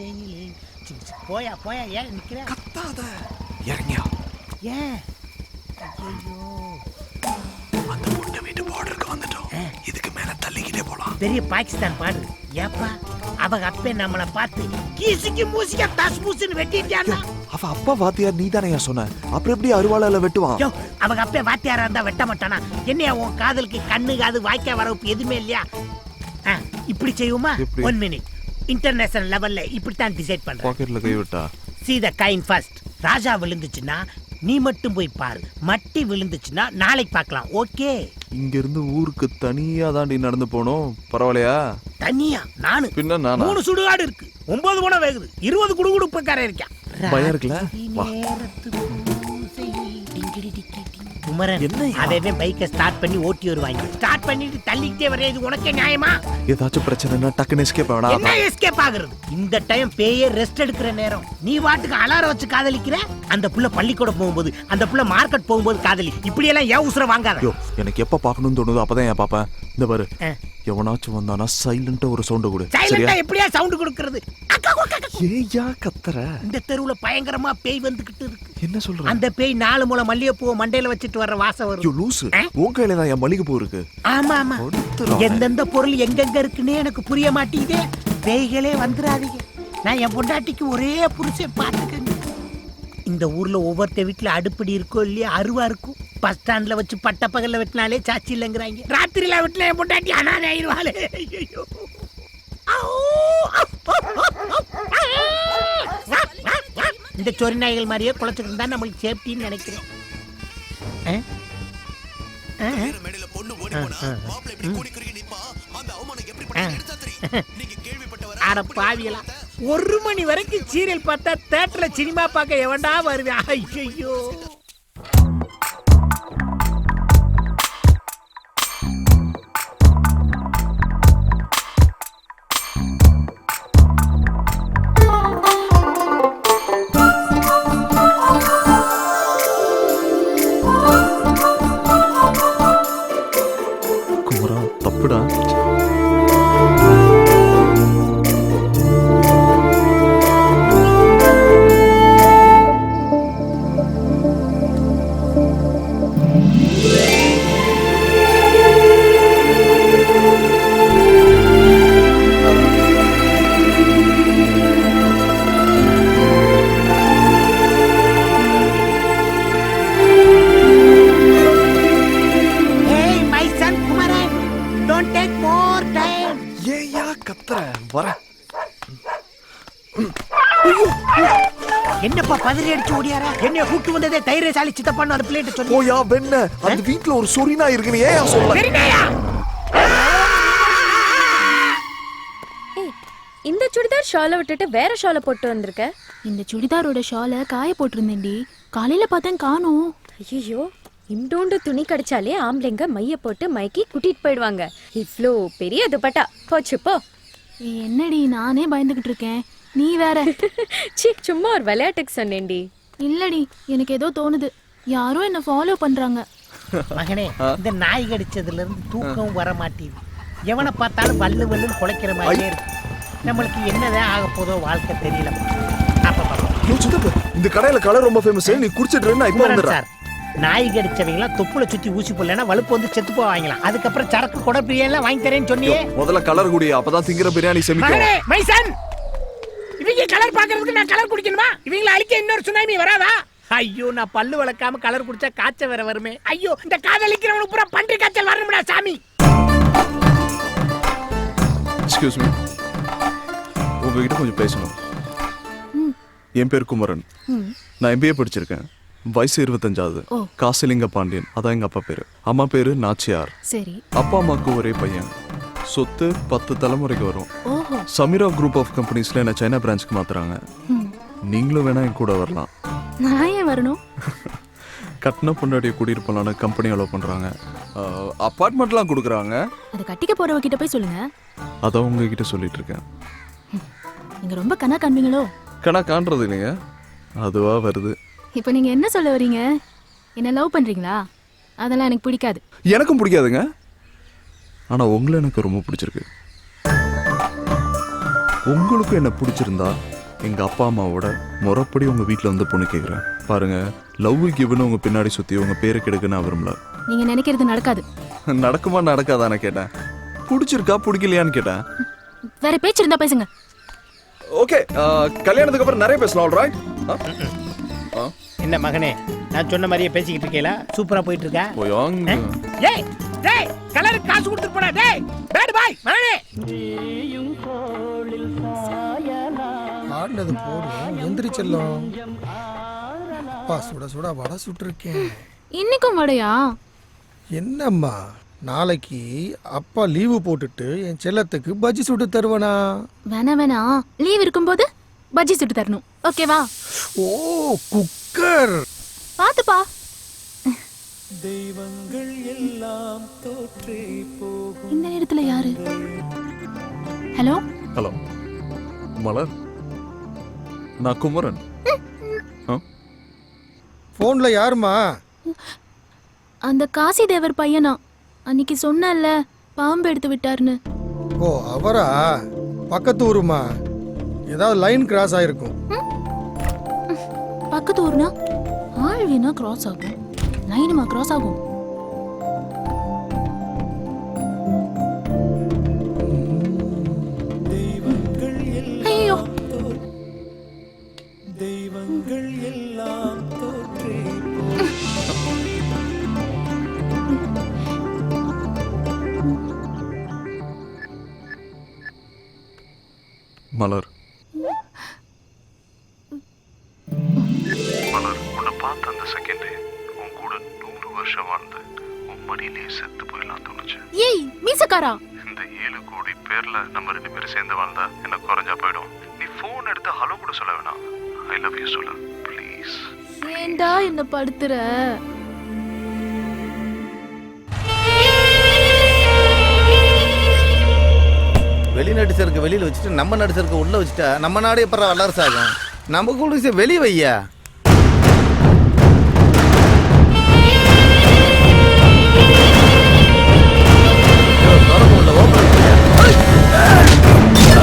செயினிலே. போயா போயா ஏன் நிக்கிற கத்தாத. இறங்கியா? ஏன்? ஐயோ அந்த பொண்ணு வீட்டு பார்டருக்கு வந்துட்டோம். இதுக்கு மேல தள்ளிக்கிட்டே போலாம். பெரிய பாகிஸ்தான் பாடு ஏப்பா அவங்க அப்பே நம்மளை பார்த்து கீசிக்கு மூசிக்க தஸ் பூசுன்னு வெட்டிட்டான்னா? அவ அப்பா வாத்தியார் நீ தானே சொன்ன. அப்புறம் எப்படி அருவாளால வெட்டுவான்? அவங்க அப்பே வாத்தியாரா இருந்தா வெட்ட மாட்டானா? என்னையா உன் காதலுக்கு கண்ணு காது வாய்க்கா வரவு எதுவுமே இல்லையா? இப்படி செய்வோமா? ஒன் மினிட் இன்டர்நேஷனல் லெவல்ல இப்படித்தான் டிசைட் பண்றேன் பாக்கெட்ல கை விட்டா see the kind first. ராஜா விழுந்துச்சுன்னா நீ மட்டும் போய் பாரு. மட்டி விழுந்துச்சுன்னா நாளைக்கு பார்க்கலாம். ஓகே இங்க இருந்து ஊருக்கு தனியா தாண்டி நடந்து போனோம். பரவாயில்லையா? தனியா? நானு. பின்ன நானா? மூணு சுடுகாடு இருக்கு. ஒன்பது குணம் வேகுது. இருபது குடுகுடுப்பக்காரன் இருக்கான். பயம் இருக்குல்ல? வா. குமரன். என்னய்யா? அதே பைக்கை ஸ்டார்ட் பண்ணி ஓட்டி வருவாங்க. ஸ்டார்ட் பண்ணிட்டு தள்ளிக்கிட்டே வரே இது உனக்கே நியாயமா? ஏதாச்சும் பிரச்சனைனா டக்குன்னு எஸ்கேப் என்ன வேணா எஸ்கேப் ஆகுறது? இந்த டைம் பேயே ரெஸ்ட் எடுக்கிற நேரம். நீ வாட்டுக்கு அலாரம் வச்சு காதலிக்கிற? அந்த புள்ள பள்ளிக்கூடம் போகும்போது அந்த புள்ள மார்க்கெட் போகும்போது காதலி. இப்படி எல்லாம் ஏன் உசுர வாங்காத? எனக்கு எப்ப பார்க்கணும்னு தோணுதோ அப்பதான் ஏன் பாப்பேன் இந்த பாரு. எவனாச்சும் வந்தானா சைலண்டா ஒரு சவுண்ட் கொடு. சரியா? எப்படியா சவுண்ட் கொடுக்கறது. ஏயா கத்துற. இந்த தெருவுல பயங்கரமா பேய் வந்துகிட்டு இருக்கு. என்ன சொல்ற? அந்த பேய் நாலு மூலம் மல்லிகைப்பூவை மண்டையில வச்சுட்டு வர்ற வாசம் வரும். லூசு? உன் கையில தான் என் மளிகை பூ இருக்கு. ஆமா ஆமா. எந்தெந்த பொருள் எங்கெங்க இருக்குன்னே எனக்கு புரிய மாட்டேங்குதே. பேய்களே வந்துடாதீங்க நான் என் பொண்டாட்டிக்கு ஒரே புருஷன் பார்த்துக்கங்க. இந்த ஊர்ல ஒவ்வொருத்த வீட்டுல அடுப்படி இருக்கோ இல்லையா அருவா இருக்கும். பஸ் ஸ்டாண்ட்ல வச்சு பட்ட பகல்ல வெட்டினாலே சாச்சி இல்லைங்கிறாங்க. ராத்திரில வெட்டின என் பொண்டாட்டி அனாதை ஆயிடுவாளே. ஐயோ இந்த சொறி நாய்கள் மாதிரியே குளச்சுட்டு இருந்தா நம்மளுக்கு சேஃப்டின்னு நினைக்கிறேன் அட ஒரு மணி வரைக்கும் சீரியல் பார்த்தா தேட்டர்ல சினிமா பார்க்க எவன்டா வருவேன்? ஐயோ பதறி அடிச்சு ஓடியாரா? என்னைய கூட்டு வந்ததே தைரியசாலி சித்தப்பான்னு அந்த பிள்ளைகிட்ட சொல்லி. ஓயா வெண்ண? அந்த வீட்ல ஒரு சொரினா இருக்குன்னு ஏன் சொல்ல? இந்த சுடிதார் ஷாலை விட்டுட்டு வேற ஷாலை போட்டு வந்திருக்க? இந்த சுடிதாரோட ஷாலை காய போட்டிருந்தேன்டி. காலையில பார்த்தேன் காணோம். ஐயோ இண்டோண்டு துணி கடிச்சாலே ஆம்பளைங்க மைய போட்டு மைக்கி கூட்டிட்டு போயிடுவாங்க. இவ்ளோ பெரிய துப்பட்டா. போச்சு போ. என்னடி நானே பயந்துகிட்டு இருக்கேன். நீ வேற. சீ சும்மா ஒரு விளையாட்டுக்கு சொன்னேன்டி. இல்லடி எனக்கு ஏதோ தோணுது. யாரோ என்ன ஃபாலோ பண்றாங்க. மகனே இந்த நாய் கடிச்சதுல இருந்து தூக்கம் வர மாட்டேங்குது எவனை பார்த்தாலும் வல்லு வல்லுன்னு குலைக்கிற மாதிரியே இருக்கு. நம்மளுக்கு என்னதான் ஆக போதோ வாழ்க்கை தெரியல. இந்த கடையில கலர் ரொம்ப ஃபேமஸ் நீ குடிச்சிட்டு நான் இப்ப வந்துடுறேன். நாய் கடிச்சவங்களாம் தொப்புல சுத்தி ஊசி போடலன்னா வலுப்பு வந்து செத்து போவாங்களாம் அதுக்கப்புறம் சரக்கு கொடை பிரியெல்லாம் வாங்கி தரேன்னு சொன்னியே. முதல்ல கலர் குடி அப்பதான் திங்கிற பிரியாணி மைசன்! இவங்க கலர் பாக்குறதுக்கு நான் கலர் குடிக்கணுமா? இவங்களை அழிக்க இன்னொரு சுனாமி வராதா? ஐயோ நான் பல்லு வளர்க்காம கலர் குடிச்சா காய்ச்சல் வேற வருமே. ஐயோ இந்த காதலிக்கிறவனுக்கு பூரா பன்றி காய்ச்சல் வரணும்டா சாமி. எக்ஸ்கியூஸ் மீ உங்ககிட்ட கொஞ்சம் பேசணும். என் பேர் குமரன். நான் எம்பிஏ படிச்சிருக்கேன். வயசு இருபத்தஞ்சாவது. காசிலிங்க பாண்டியன். அதான் எங்க அப்பா பேரு. அம்மா பேரு நாச்சியார். சரி. அப்பா அம்மாவுக்கு ஒரே பையன். சொத்து பத்து தலைமுறைக்கு வரும். சமீரா குரூப் ஆஃப் கம்பெனிஸ்ல என்ன சைனா பிரான்ச்சுக்கு மாத்துறாங்க. நீங்களும் வேணா என் கூட வரலாம். நான் ஏன் வரணும்? கட்டின பொண்டாட்டியை கூட்டிட்டு போலான்னு கம்பெனி அலோவ் பண்றாங்க. அப்பார்ட்மெண்ட்லாம் கொடுக்குறாங்க. அதை கட்டிக்க போறவ கிட்ட போய் சொல்லுங்க. அதான் உங்ககிட்ட சொல்லிட்டு இருக்கேன். நீங்க ரொம்ப கண்ணா காண்பீங்களோ? கணா காண்றது இல்லைங்க. அதுவா வருது. இப்போ நீங்க என்ன சொல்ல வரீங்க? என்ன லவ் பண்றீங்களா? அதெல்லாம் எனக்கு பிடிக்காது. எனக்கும் பிடிக்காதுங்க. ஆனா உங்களை எனக்கு ரொம்ப பிடிச்சிருக்கு. உங்களுக்கும் என்ன பிடிச்சிருந்தா எங்க அப்பா அம்மாவோட முறைப்படி உங்க வீட்டில் வந்து பொண்ணு கேட்குறேன் பாருங்க லவ் கிவ்னு உங்க பின்னாடி சுத்தி உங்க பேரை கெடுக்க நான் விரும்பல. நீங்க நினைக்கிறது நடக்காது. நடக்குமா நடக்காதானே கேட்டேன். பிடிச்சிருக்கா பிடிக்கலையான்னு கேட்டேன். வேற பேச்சு இருந்தா பேசுங்க. ஓகே கல்யாணத்துக்கு அப்புறம் நிறைய பேசலாம் ஆல்ரைட் என்ன மகனே நான் சொன்ன மாதிரியே பேசிக்கிட்டு இருக்கேல சூப்பரா போயிட்டு இருக்கா? போயாங்க டேய் டேய் கலருக்கு காசு கொடுத்துட்டு போடா டேய். பேட் பாய் மகனே. ஆடினது போதும் எந்திரிச்செல்லும் அப்பா சுட சுட வடை சுட்டிருக்கேன். இன்னைக்கும் வடையா? என்னம்மா நாளைக்கு அப்பா லீவு போட்டுட்டு என் செல்லத்துக்கு பஜ்ஜி சுட்டு தருவனா? வேணா வேணா. லீவ் இருக்கும்போது பஜ்ஜி சுட்டு தரணும். ஓகேவா? ஓ குக்கர். பாத்துப்பா. இந்த நேரத்துல யாரு? ஹலோ? ஹலோ. மலர்? நான் குமரன்? ஃபோன்ல யாருமா அந்த காசி தேவர் பையனா? அன்னைக்கு சொன்னேன்ல பாம்பு எடுத்து விட்டாருன்னு. ஓ அவரா? பக்கத்து ஊருமா? ஏதாவது லைன் கிராஸ் ஆயிருக்கும். பக்கத்து ஊர்னா? ஆள் வீணா கிராஸ் ஆகும். லைனுமா கிராஸ் ஆகும் ஐயோ கூட நூறு வருஷம் வாழ்ந்து உன் மடியிலேயே செத்து போயிடலாம் தோணுச்சு. ஏய் மீசக்காரா? இந்த ஏழு கோடி பேர்ல நம்ம ரெண்டு பேரும் சேர்ந்து வாழ்ந்தா என்ன குறைஞ்சா போயிடும்? நீ ஃபோன் எடுத்து ஹலோ கூட சொல்ல வேணாம். ஐ லவ் யூ சொல்லு ப்ளீஸ் ஏண்டா என்ன படுத்துற? வெளிநாட்டு சரக்கு வெளியில வச்சுட்டு நம்ம நாட்டு சரக்கு உள்ள வச்சுட்டா நம்ம நாடு எப்பறம் வல்லரசு ஆகும் நம்ம கூட வெளியே வையா?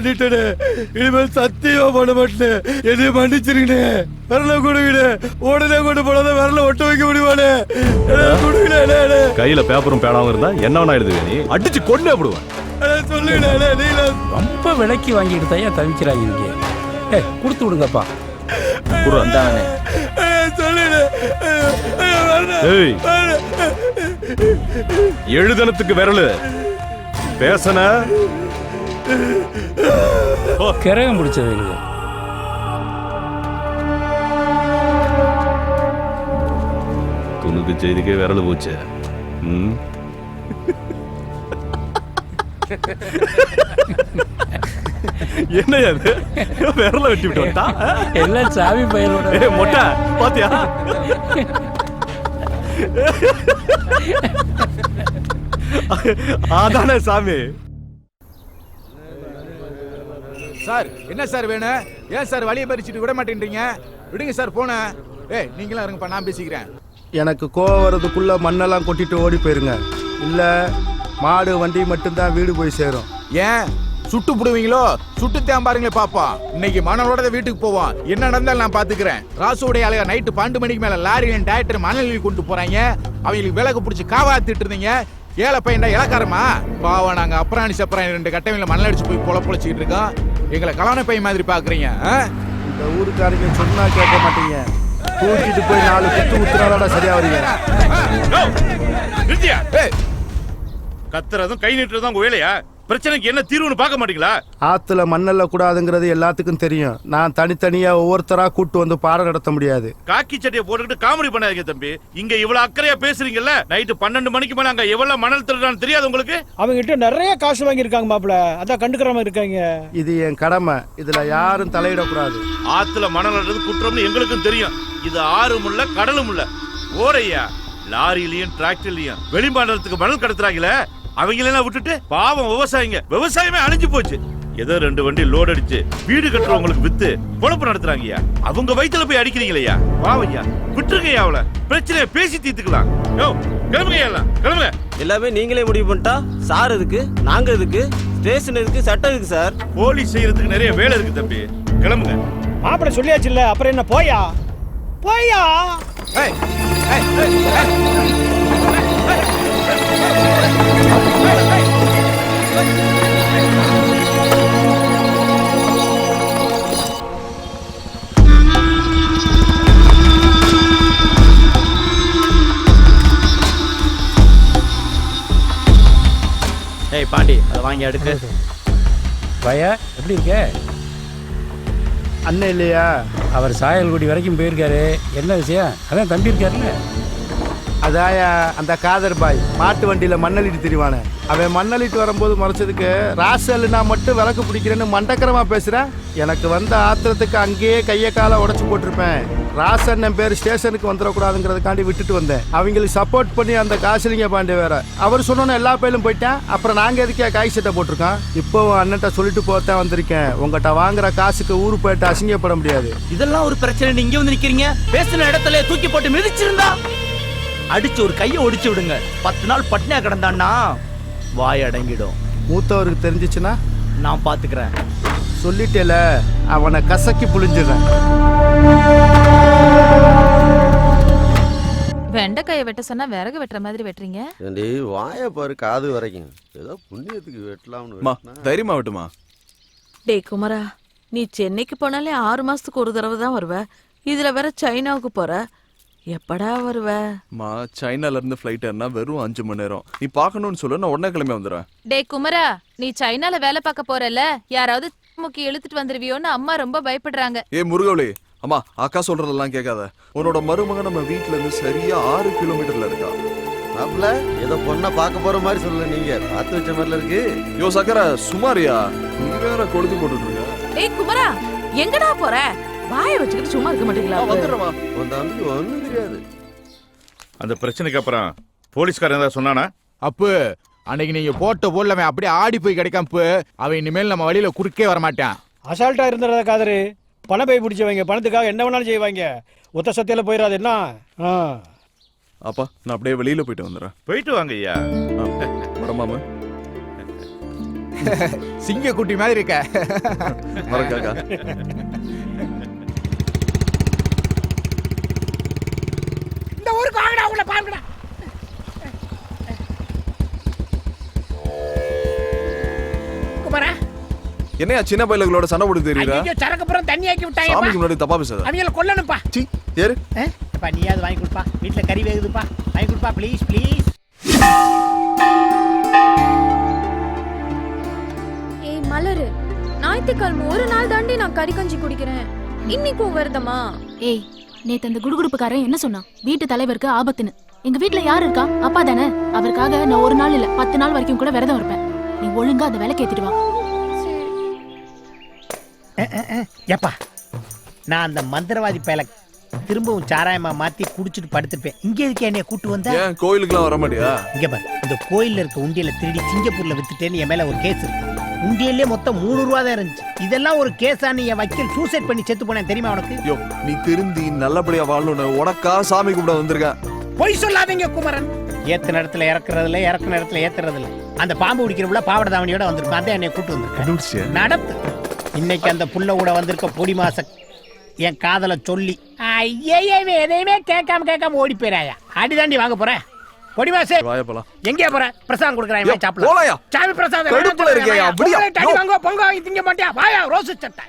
பண்ணிட்டேனே. இனிமேல் சத்தியமா பண்ண மாட்டேன். என்னைய மன்னிச்சிருக்கனே விரல கொடுங்கண்ணே. உடனே கொண்டு போனதை விரல ஒட்ட வைக்க கொடுங்கண்ணே கையில பேப்பரும் பேனாவும் இருந்தா என்ன வேணா எழுதுவே நீ? அடிச்சு கொண்டே விடுவேன். சொல்லுங்கண்ணே நீல ரொம்ப விலைக்கு வாங்கிட்டு தான் தவிக்கிறாங்க இங்கே? ஏ கொடுத்து விடுங்கப்பா. எழுதனத்துக்கு விரலு. பேசன. கிரகம் பிடிச்சது இது துணுக்கு செய்திக்கே விரல் போச்சு. ம்? என்ன அது விரல வெட்டி விட்டு எல்லாம் சாமி பையனோட ஏய் மொட்டை பாத்தியா? அதானே சாமி. சார் என்ன சார் வேணும்? ஏன் சார் வழியை பறிச்சுட்டு விட மாட்டேன்றீங்க? விடுங்க சார் போன ஏய் நீங்களும் இருங்கப்பா நான் பேசிக்கிறேன். எனக்கு கோவம் வரதுக்குள்ள மண்ணெல்லாம் கொட்டிட்டு ஓடி போயிருங்க. இல்ல மாடு வண்டி மட்டும்தான் வீடு போய் சேரும். ஏன்? சுட்டு புடுவீங்களோ? சுட்டு தேன் பாருங்களே பாப்பா. இன்னைக்கு மணலோட வீட்டுக்கு போவோம் என்ன நடந்தாலும் நான் பாத்துக்கிறேன். ராசுடைய அலையா நைட்டு பன்னெண்டு மணிக்கு மேல லாரியில் டாக்டர் மணலி கொண்டு போறாங்க. அவங்களுக்கு விலகு பிடிச்சி காவாத்திட்டு இருந்தீங்க. ஏழை பையன்டா இலக்காரமா பாவம் நாங்க அப்புறாணி சப்பராணி ரெண்டு கட்டமையில மணல் அடிச்சு போய் பொல பொழைச்சிட்டு இருக்கோம். எங்களை கலான பையன் மாதிரி பாக்குறீங்க? இந்த ஊருக்காரங்க சொன்னா கேட்க மாட்டீங்க தூக்கிட்டு போய் நாலு குத்து ஊத்துனாலோட சரியா ஏய், கத்துறதும் கை நீட்டுறதும் உங்க வேலையா பிரச்சனைக்கு என்ன தீர்வுன்னு பார்க்க மாட்டீங்களா? ஆத்துல மண்ணல்ல கூடாதுங்கிறது எல்லாத்துக்கும் தெரியும். நான் தனித்தனியா ஒவ்வொருத்தரா கூட்டு வந்து பாடம் நடத்த முடியாது. காக்கி சட்டையை போட்டுக்கிட்டு காமெடி பண்ணாதீங்க தம்பி. இங்க இவ்வளவு அக்கறையா பேசுறீங்கல்ல? நைட்டு பன்னெண்டு மணிக்கு மேல அங்க எவ்வளவு மணல் திருடான்னு தெரியாது உங்களுக்கு? அவங்க கிட்ட நிறைய காசு வாங்கியிருக்காங்க மாப்பிள அதான் கண்டுக்கிறாம இருக்காங்க. இது என் கடமை. இதுல யாரும் தலையிடக்கூடாது. ஆத்துல மணல் குற்றம்னு எங்களுக்கும் தெரியும். இது ஆறும் இல்ல கடலும் இல்ல. ஓரையா? லாரியிலயும் டிராக்டர்லயும். வெளிமாநிலத்துக்கு மணல் கடத்துறாங்களே? அவங்களெல்லாம் விட்டுட்டு பாவம் விவசாயிங்க விவசாயமே அழிஞ்சு போச்சு ஏதோ ரெண்டு வண்டி லோட் அடிச்சு வீடு கட்டுறவங்களுக்கு வித்து பொழப்பு நடத்துறாங்கய்யா அவங்க வயித்துல போய் அடிக்கிறீங்களையா பாவையா விட்டுருங்கய்யா அவள பிரச்சனையை பேசி தீர்த்துக்கலாம் யோ கிளம்புங்க எல்லாம் கிளம்புங்க எல்லாமே நீங்களே முடிவு பண்ணிட்டா சார் எதுக்கு நாங்க எதுக்கு ஸ்டேஷன் எதுக்கு சட்டம் எதுக்கு சார் போலீஸ் செய்யறதுக்கு நிறைய வேலை இருக்கு தம்பி கிளம்புங்க மாப்பிள சொல்லியாச்சு இல்ல அப்புறம் என்ன போயா போயா ஏய் பாண்டி அதை வாங்கி அடுக்கு பையா எப்படி இருக்க? அண்ணன் இல்லையா? அவர் சாயல்குடி வரைக்கும் போயிருக்காரு. என்ன விஷயம்? அதான் தம்பி இருக்காருல்ல. அதாயா அந்த காதர் பாய் மாட்டு வண்டியில மண்ணளிட்டு திரிவானே. அவன் மண்ணளிட்டு வரும்போது மறைச்சதுக்கு ராசல்னா மட்டும் விளக்கு பிடிக்கிறேன்னு மண்டக்கரமா பேசுறேன் எனக்கு வந்த ஆத்திரத்துக்கு அங்கேயே கைய காலை உடைச்சு போட்டிருப்பேன். ராசன் என் பேர் ஸ்டேஷனுக்கு வந்துடக்கூடாதுங்கிறதுக்காண்டி விட்டுட்டு வந்தேன். அவங்களுக்கு சப்போர்ட் பண்ணி அந்த காசுலிங்க பாண்டே வேற. அவர் சொன்னோன்னு எல்லா பேரும் போயிட்டேன். அப்புறம் நாங்க எதுக்கே காய் சட்டை போட்டிருக்கோம்? இப்போ அண்ணன்ட்ட சொல்லிட்டு போத்தான் வந்திருக்கேன். உங்ககிட்ட வாங்குற காசுக்கு ஊரு போயிட்டு அசிங்கப்பட முடியாது. இதெல்லாம் ஒரு பிரச்சனை. நீங்க வந்து நிக்கிறீங்க. பேசின இடத்துல தூக்கி போட்டு மிதிச்சிருந்தா? அடிச்சு ஒரு கையை ஒடிச்சு விடுங்க. பத்து நாள் பட்னியா கிடந்தான்னா வாய் அடங்கிடும். மூத்தவருக்கு தெரிஞ்சிச்சுன்னா? நான் பாத்துக்கிறேன். சொல்லிட்டேல அவனை கசக்கி புழிஞ்சிடுறேன். வெண்டைக்காயை வெட்ட சொன்னா விறகு வெட்டுற மாதிரி வெட்டுறீங்க? ஏண்டி வாய பாரு காது வரைக்கும். ஏதோ புண்ணியத்துக்கு வெட்டலாம்னு மா தைரியமா விட்டுமா? டேய் குமரா நீ சென்னைக்கு போனாலே ஆறு மாசத்துக்கு ஒரு தடவை தான் வருவ. இதுல வேற சைனாவுக்கு போற. எப்படா வருவ? மா சைனால இருந்து ஃபிளைட் ஏறினா வெறும் அஞ்சு மணி நேரம். நீ பார்க்கணும்னு சொல்ல நான் உடனே கிளம்பி வந்துடுறேன். டேய் குமரா நீ சைனால வேலை பார்க்க போறல யாராவது முக்கி இழுத்துட்டு வந்துருவியோன்னு அம்மா ரொம்ப பயப்படுறாங்க. ஏ முருகவளி அம்மா அக்கா சொல்றதெல்லாம் கேட்காத. உன்னோட மருமகன் நம்ம வீட்ல இருந்து சரியா ஆறு கிலோமீட்டர்ல இருக்கா? மாப்ள ஏதோ பொண்ணை பார்க்க போற மாதிரி சொல்லல நீங்க. பார்த்து வச்ச மாதிரில இருக்கு. யோ சக்கர சுமாரியா? நீ வேற கொளுத்தி போட்டுட்டு இருக்க டேய் குமரா எங்கடா போற? வாயை வச்சுக்கிட்டு சும்மா இருக்க மாட்டீங்களா வந்துடுறமா உன் தம்பிக்கு ஒண்ணும் தெரியாது. அந்த பிரச்சனைக்கு அப்புறம் போலீஸ்காரன் ஏதாவது சொன்னானா? அப்பு அன்னைக்கு நீங்க போட்ட போடல அவன் அப்படியே ஆடி போய் கிடைக்காம. அவன் இனிமேல் நம்ம வழியில குறுக்கே வர மாட்டான் அசால்ட்டா இருந்துறத காதரு. பணம் பை பிடிச்சவங்க. பணத்துக்காக என்ன வேணாலும் செய்வாங்க ஒத்த சத்தியில போயிடாது என்ன? ஆ. அப்பா நான் அப்படியே வெளியில போயிட்டு வந்துடுறேன். போயிட்டு வாங்க ஐயா. வரமாமா சிங்க குட்டி மாதிரி இருக்க. மறக்காக்கா இந்த ஊருக்கு வாங்கடா உள்ள பாருங்கடா. என்னையா சின்ன பையலுகளோட சண்டை போட்டு தெரியுதா ஐயோ சரக்கு புறம் தண்ணி ஆக்கி விட்டாங்க சாமிக்கு முன்னாடி தப்பா பேசாத. அவங்கள கொல்லணும்ப்பா. சி ஏறு. அப்பா நீயாவது வாங்கி கொடுப்பா. வீட்டுல கறி வேகுதுப்பா. வாங்கி கொடுப்பா ப்ளீஸ் ப்ளீஸ் ஏய் மலரு. ஞாயிற்றுக்கிழமை ஒரு நாள் தாண்டி நான் கறி கஞ்சி குடிக்கிறேன். இன்னைக்கும் வருதமா ஏய் நேத்து அந்த குடுகுடுப்புக்காரன் என்ன சொன்னான்? வீட்டு தலைவருக்கு ஆபத்துன்னு. எங்க வீட்ல யார் இருக்கா? அப்பா தானே. அவருக்காக நான் ஒரு நாள் இல்ல பத்து நாள் வரைக்கும் கூட விரதம் இருப்பேன். நீ ஒழுங்கா அந்த வேலை கேத்துட்டு வா ஏப்பா. நான் அந்த மந்திரவாதி பயல திரும்பவும் சாராயமா மாத்தி குடிச்சிட்டு படுத்துருப்பேன். இங்க எதுக்கு என்னைய கூட்டு வந்த? ஏன் கோயிலுக்குலாம் வர மாட்டியா? இங்க பாரு இந்த கோயில்ல இருக்க உண்டியல திருடி சிங்கப்பூர்ல வித்துட்டேன்னு என் மேல ஒரு கேஸ் இருக்கு. உண்டியல்லே மொத்தம் மூணு ரூபா தான் இருந்துச்சு. இதெல்லாம் ஒரு கேஸான்னு என் வக்கீல் சூசைட் பண்ணி செத்து போனேன் தெரியுமா உனக்கு? யோ நீ திருந்தி நல்லபடியா வாழணும்னு உனக்கா சாமி கும்பிட வந்திருக்கேன். பொய் சொல்லாதீங்க குமரன். ஏத்த நேரத்துல இறக்குறதுல இறக்குற நேரத்துல ஏத்துறதுல அந்த பாம்பு பிடிக்கிறவுல பாவட தாவணியோட வந்திருக்கும் அதான் என்னை கூட்டு வந்திருக்கேன். நடத்து. இன்னைக்கு அந்த புள்ள கூட வந்திருக்க பொடி மாச என் காதல சொல்லி. ஐயே எதையுமே கேட்காம கேட்காம ஓடி போயிராயா அடிதாண்டி வாங்க போறேன் பொடி மாசே வாய போலாம். எங்கே போற? பிரசாதம் கொடுக்குறான் யோ, சாப்பிடலாம்? சாமி பிரசாதம்? அப்படியா? பொங்க, பொங்க வாங்கி திங்க மாட்டியா? வாயா ரோசு சட்டை.